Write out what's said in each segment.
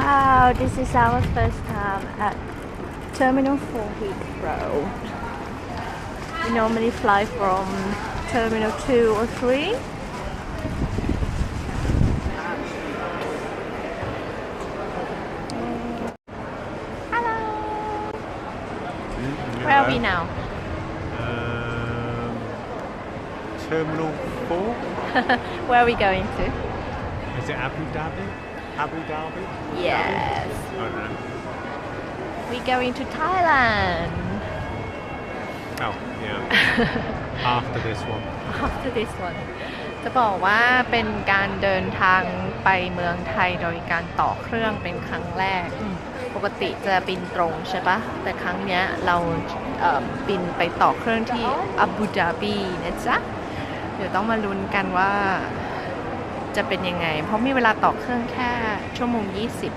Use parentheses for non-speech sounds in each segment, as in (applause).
Wow, this is our first time at Terminal 4 Heathrow. We normally fly from Terminal 2 or 3. Hello. Where are we now? Um, Terminal 4? (laughs) Where are we going to? Is it Abu Dhabi? Abu Dhabi? Yes. I don't know. We're going to Thailand. Oh, yeah. After this one. after this one จะบอกว่าเป็นการเดินทางไปเมืองไทยโดยการต่อเครื่องเป็นครั้งแรก ปกติจะบินตรงใช่ปะแต่ครั้งเนี้ยเราเอ่อบินไปต่อเครื่องที่อาบูดาบีนะจ๊ะ เดี๋ยวต้องมาลุ้นกันว่า จะเป็นยังไง เพราะมีเวลาต่อเครื่องแค่ชั่วโมง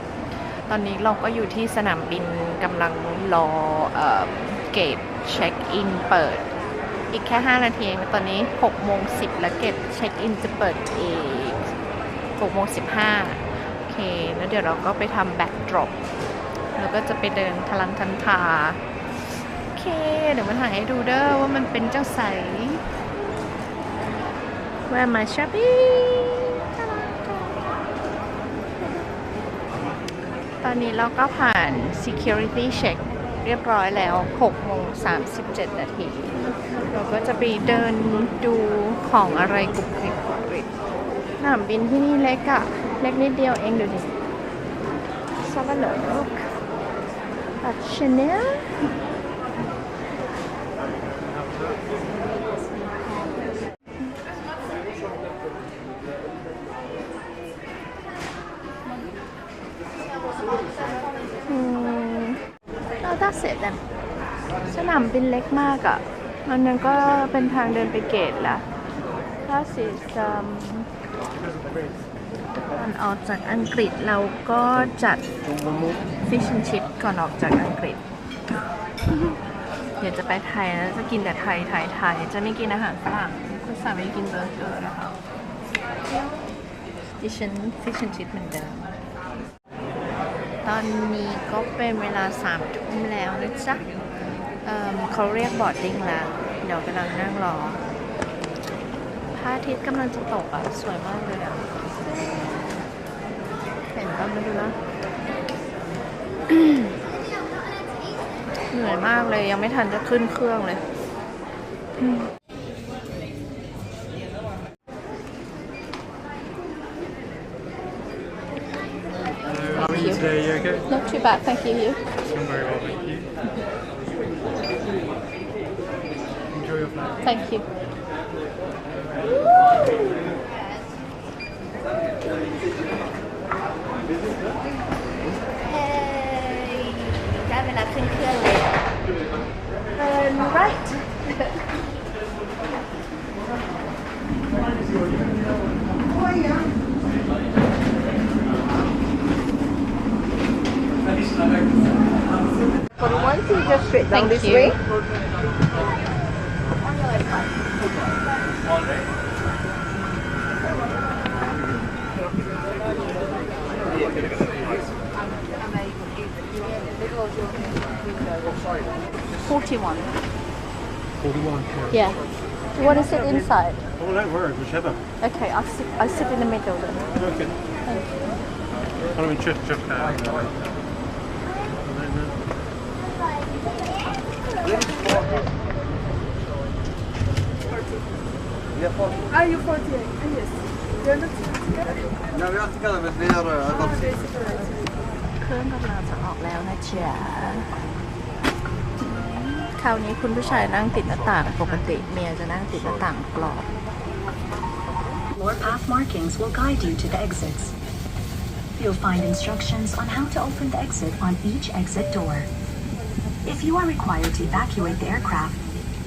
20 ตอนนี้เราก็อยู่ที่สนามบินกำลังรอเกตเช็คอินเปิด อีกแค่ 5 นาทีตอนนี้6โมง10 แล้วเก็บเช็คอินจะเปิดอีก6โมง15 โอเค แล้วเดี๋ยวเราก็ไปทำแบ็กดรอปแล้วก็จะไปเดินทะลังทันทาโอเค เดี๋ยวมาถ่ายให้ดูเด้อว่ามันเป็นเจ้าใส Where am I shopping อนนี้เราก็ผ่าน security check เรียบร้อยแล้ว6โมง37 นาที เราก็จะไปเดินดูของอะไรกรุบกริบกรุบกริบสนามบินที่นี่เล็กอะเล็กนิดเดียวเองดูดิซาบะเลิกอัชเนล เราเสร็จแล้วสนามบินเล็กมากอะ่ะมันนั้นก็เป็นทางเดินไปเกตละถ้าสิซัมก่อนออกจากอังกฤษเราก็จัดฟิชชั่นชิพก่อนออกจากอังกฤษ เดี๋ยวจะไปไทยแล้วจะกินแต่ไทยไทยไทยจะไม่กินอาหารฝรั่งคุณสามีกินเบอร์เกอร์นะคะดิฉันฟิชชั่นชิพเหมือนเดิม ตอนนี้ก็เป็นเวลาสามทุ่มแล้วนะจ๊ะเเขาเรียกบอร์ดดิ้งแล้ว เดี๋ยวกำลังนั่งรอพระอาทิตย์กำลังจะตกอะ สวยมากเลยอะ เห็นป่ะไม่ดูนะเหนื่อยมากเลยยังไม่ทันจะขึ้นเครื่องเลย How are you today? You okay? Not too bad, thank you. You? I'm very well, thank you. Enjoy your flight. Thank you. เฮ้ยได้เวลาขึ้นเครื่องเลย Turn right For the one seat, just straight down Thank this you. way. Forty-one. 41. Yeah. Do you want to sit inside? Oh, don't worry, whichever. Okay, I'll sit. I'll sit in the middle then. Okay. Thank you. I mean, just, just uh, Are you 48? Yes. You're not together? No, we are together with the other adult seat. เครื่องกำลังจะออกแล้วนะจ๊ะคราวนี้คุณผู้ชายนั่งติดหน้าต่างปกติเมียจะนั่งติดหน้าต่างกรอบ More path markings will guide you to the exits. You'll find instructions on how to open the exit on each exit door. If you are required to evacuate the aircraft,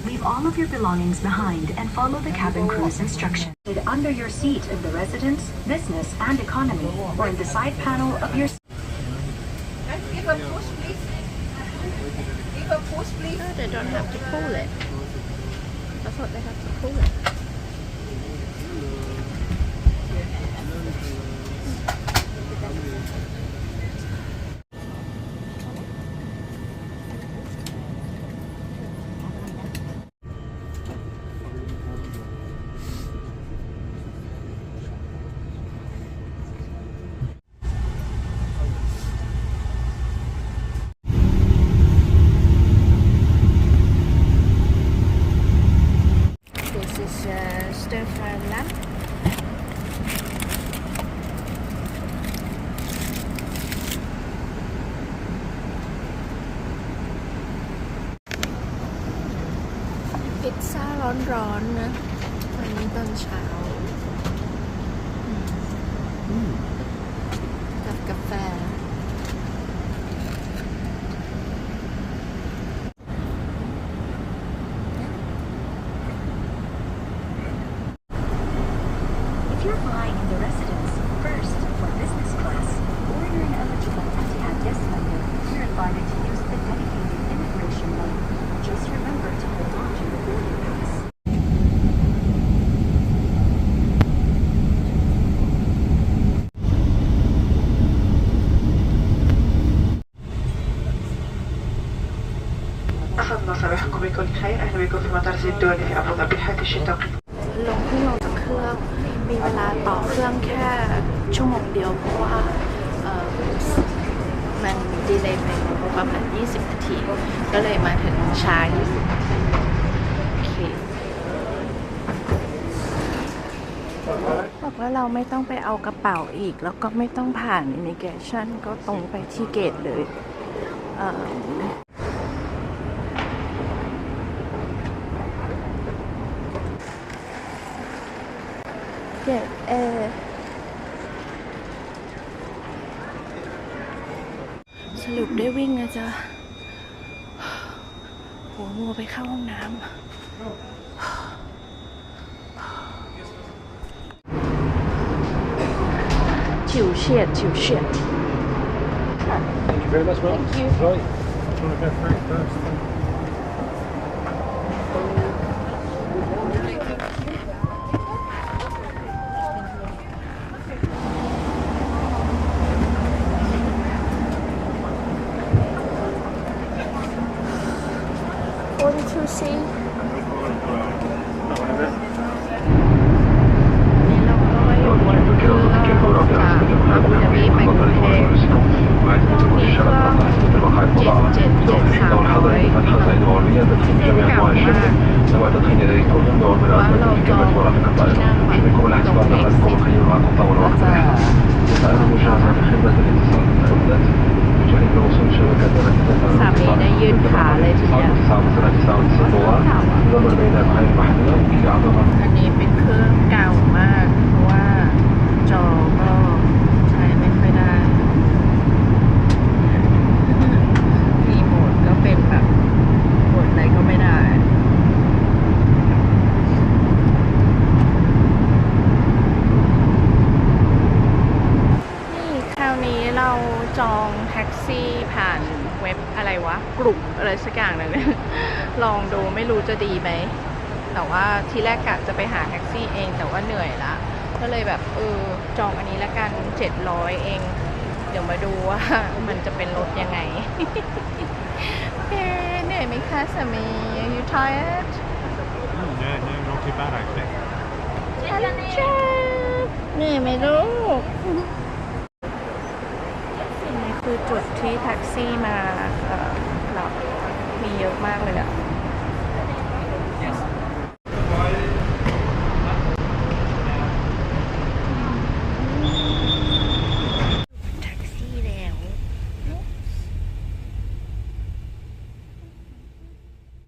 leave all of your belongings behind and follow the cabin crew's instructions. Under your seat in the residence, business, and economy, or in the side panel of your Give a push, please. Give a push, please. No, they don't have to pull it. I thought they had to pull it. ิซซ่าร้อนๆนะวันนี้ตอนเช้ากับกาแฟ If you're flying ลงเพิ่งลงจากเครื่องมีเวลาต่อเครื่องแค่ชั่วโมงเดียวเพราะว่ามันดีเลย์ไปประมาณ 20 นาที ก็เลยมาถึงช้า 20โอเคบอกว่าเราไม่ต้องไปเอากระเป๋าอีก แล้วก็ไม่ต้องผ่านอิมิเกชันก็ตรงไปที่เกตเลยเอ่อ เจ็ดเออ สรุปได้วิ่งนะจ๊ะหัวมัวไปเข้าห้องน้ำฉิวเฉียดฉิวเฉียด Thank you very much, Will. Thank you. Right. Do you want to go through first? One two see นี่เราก็มาอยู่บนเครื่องจามีไปกรุงเทพมีเครื่องเจ็ดเจ็ดเจ็ดสามร้อยเก่ามากว่าเราจองที่นั่งแบบตรงเอ็กซ์สามีได้ยืนขาเลยทีเดียวอันนี้เป็นเครื่องเก่ามาก เพราะว่าจอก็ใช้ไม่ค่อยได้รีโมทก็เป็นแบบกดอะไรก็ไม่ได้นี่คราวนี้เราจองแท็ก ซี่ผ่านเว็บอะไรวะ กลุ่มอะไรสักอย่างหนึงลองดูไม่รู้จะดีไหม แต่ว่าทีแรกกะจะไปหาแท็กซี่เองแต่ว่าเหนื่อยละ ก็เลยแบบเออจองอันนี้ละกัน700เอง เดี๋ยวมาดูว่ามันจะเป็นรถยังไงโอเคเหนื่อยไหมคะสามี Are you tired Mm, no, no, not too bad actually. เหนื่อยไหมลูกนี่ คือจุดที่แท็กซี่มาเอ่อรับมีเยอะมากเลยอะ